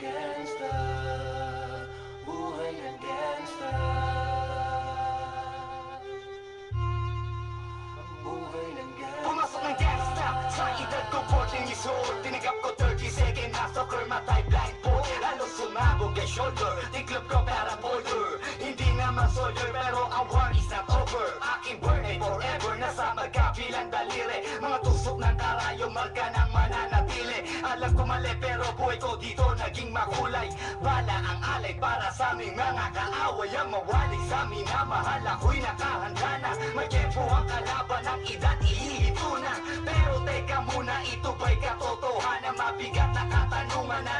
gangsta Buhay ng gangsta. Buhay ng gangsta. Pumasok ng gangsta Sa edad ko 14 Tinigap ko 30 second na soccer Matay blindfold Halos sumabog kay shoulder Tiklop ko para boulder Hindi naman soldier Pero ang is not over. Aking forever Nasa magkabilang daliri. Mga tusok ng karayong magkana alam ko mali pero buhay ko dito naging makulay. Bala ang alay para sa aming mga kaaway. Ang mawalik sa amin na mahal ako'y nakahanda na. May tempo ang kalaban ng edad ihihito na. Pero teka muna ito ba'y katotohanan? Mabigat na katanungan ano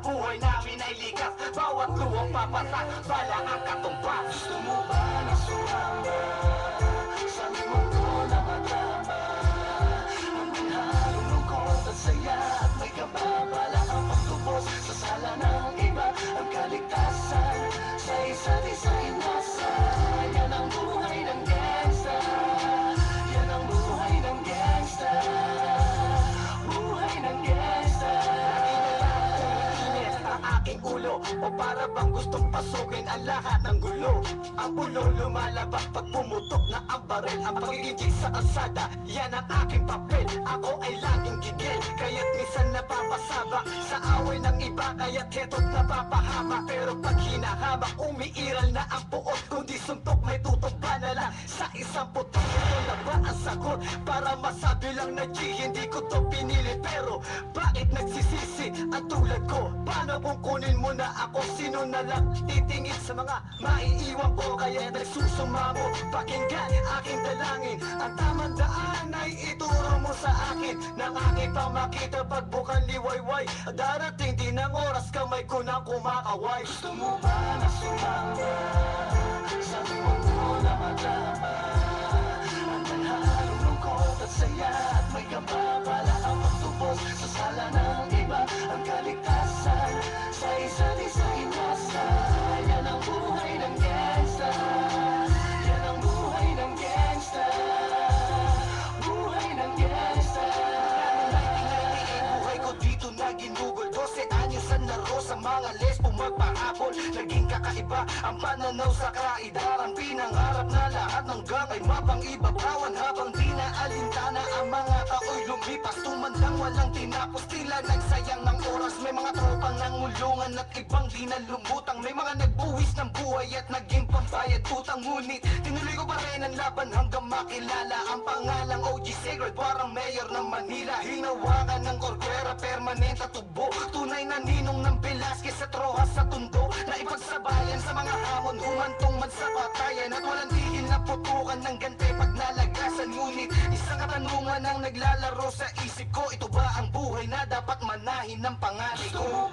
buhay namin ay likas. Bawat luwang papasak bala ang katumbas. Gusto O para bang gustong pasukin ang lahat ng gulo? Ang pulo lumalabas pag pumutok na ang baril. Ang pagiging sa kalsada, yan ang aking papel. Ako ay laging gigil, kaya't minsan napapasaba. Sa away ng iba, kaya't heto't napapahama Pero pag hinahamak, umiiral na ang puot. Kundi suntok may tutumba na lang Sa isang putok, ito na ba ang sagot? Para masabi lang na G, hindi ko to pinili. Pero bakit nagsisisi ang tulad ko? Paano kung kunin mo na ako? Sino na lang titingin sa mga maiiwan ko? Kaya nagsusumamo Pakinggan aking dalangin Ang tamang daan ay ituro mo sa akin Nang aking pang makita pagbukan liwayway Darating din ang oras kamay ko nang kumakaway Gusto mo mga lesbo magpahabol Naging kakaiba ang pananaw sa kaidaran Pinangarap na lahat ng gang ay mapangibabawan Habang di na alintana ang mga tao'y lumipas. Tumandang walang tinapos tila nagsayang ng oras. May mga tropang nangulungan at ibang di na lumutang May mga nagbuwis ng buhay at naging pambayad utang. Ngunit tinuloy ko pa rin ang laban hanggang makilala Ang pangalang OG Sacred Parang mayor ng Manila. Hinawakan ng Corcuera permanent at tubo. Tunay na ninong ng Velasquez sa Trojas sa Tundo. Na ipagsabayan sa mga hamon Humantong man sa patayan. At walang tigil na putukan ng gante pag nalagasan. Ngunit isang katanungan ang naglalaro sa isip ko. Ito ba ang buhay na dapat manahin ng panganay ko?